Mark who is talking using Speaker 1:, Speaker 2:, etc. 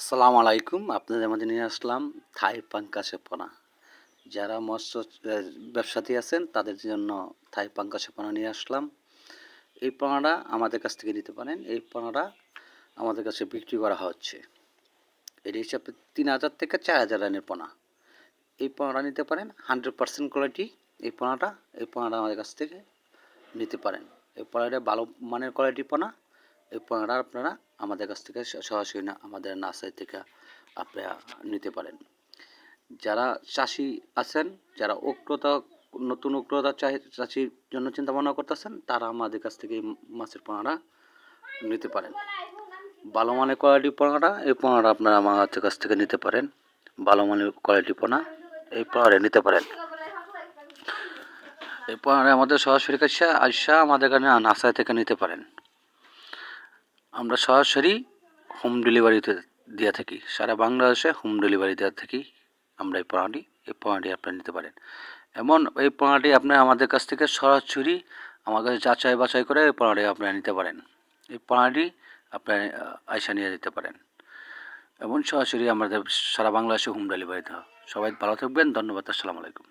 Speaker 1: আসসালামু আলাইকুম, আপনাদের মধ্যে নিয়ে আসলাম থাই পাঙ্কাশে পোনা। যারা মৎস্য ব্যবসাতে আছেন, তাদের জন্য থাই পাঙ্কাশে পোনা নিয়ে আসলাম। এই পোনাটা আমাদের কাছ থেকে নিতে পারেন। এই পোনাটা আমাদের কাছে বিক্রি করা হচ্ছে। এর হিসাবে তিন হাজার থেকে চার হাজার রানের পোনা। এই পোনাটা নিতে পারেন, হান্ড্রেড পার্সেন্ট কোয়ালিটি এই পোনাটা। এই পোনাটা আমাদের কাছ থেকে নিতে পারেন। এই পোনাটা ভালো মানের কোয়ালিটি পোনা। এই পোনাটা আপনারা আমাদের কাছ থেকে সরাসরি না, আমাদের নার্সারি থেকে আপনারা নিতে পারেন। যারা চাষি আছেন, যারা উগ্রতা নতুন চাই- চাষির জন্য চিন্তা ভাবনা করতেছেন, তারা আমাদের কাছ থেকে এই মাছের পোনাটা নিতে পারেন। ভালো মানের কোয়ালিটি পোনাটা, এই পোনাটা আপনারা আমাদের কাছ থেকে নিতে পারেন। ভালো মানের কোয়ালিটি পোনা, এই পোনাটা নিতে পারেন। এই পোনাটা আমাদের সরাসরি কাছে আসা, আমাদের এখানে নার্সারি থেকে নিতে পারেন। আমরা সরাসরি হোম ডেলিভারিতে দিয়ে থাকি। সারা বাংলাদেশে হোম ডেলিভারি দেওয়া থাকি। আমরা এই পণ্যটি এই পণ্যটি আপনারা নিতে পারেন। এমন এই পণ্যটি আপনি আমাদের কাছ থেকে সরাসরি আমার কাছে যাচাই বাছাই করে এই পণ্যটি আপনারা নিতে পারেন। এই পণ্যটি আপনার আয়সা নিয়ে যেতে পারেন। এমন সরাসরি আমাদের সারা বাংলাদেশে হোম ডেলিভারি দেওয়া। সবাই ভালো থাকবেন। ধন্যবাদ। আসসালামু আলাইকুম।